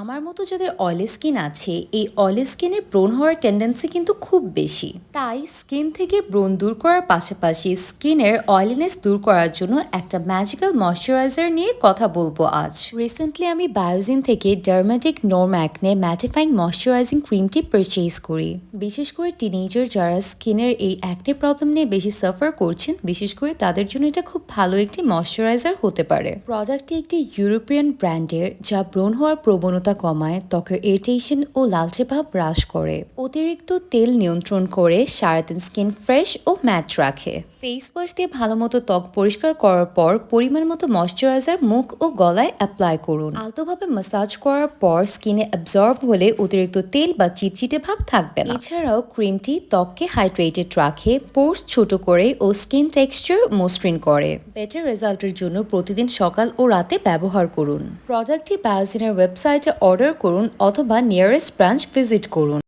আমার মতো যাদের অয়েলি স্কিন আছে, এই অয়েলি স্কিনে ব্রণ হওয়ার টেন্ডেন্সি কিন্তু খুব বেশি। তাই স্কিন থেকে ব্রণ দূর করার পাশাপাশি স্কিনের অয়েলিনেস দূর করার জন্য একটা ম্যাজিক্যাল ময়শ্চারাইজার নিয়ে কথা বলব আজ। রিসেন্টলি আমি বায়োজিন থেকে dermatic norm acne mattifying moisturising ক্রিমটি পারচেজ করি। বিশেষ করে টিনেজার যারা স্কিনের এই অ্যাকনে প্রবলেম নিয়ে বেশি সাফার করছেন, বিশেষ করে তাদের জন্য এটা খুব ভালো একটি ময়শ্চারাইজার হতে পারে। প্রোডাক্টটি একটি ইউরোপিয়ান ব্র্যান্ডের যা ব্রণ হওয়ার প্রবণতা কমায়, ত্বকের ইরিটেশন ও লালচে ভাব হ্রাস করে। অতিরিক্ত তেল নিয়ন্ত্রণ করে সারাদিন স্কিন ফ্রেশ ও ম্যাট রাখে। ফেস ওয়াশ দিয়ে ভালো মতো ত্বক পরিষ্কার করার পর পরিমাণ মতো ময়শ্চারাইজার মুখ ও গলায় অ্যাপ্লাই করুন। আলতোভাবে মাসাজ করার পর স্কিনে অ্যাবজর্ভ হলে অতিরিক্ত তেল বা চিটচিটে ভাব থাকবে না। এছাড়াও ক্রিমটি ত্বককে হাইড্রেটেড রাখে পোর্স ছোট করে ও স্কিন টেক্সচার মসৃণ করে। বেটার রেজাল্টের জন্য প্রতিদিন সকাল ও রাতে ব্যবহার করুন। প্রোডাক্টটি বায়োজিনের ওয়েবসাইটে অর্ডার করুন অথবা নিয়ারেস্ট ব্রাঞ্চ ভিজিট করুন।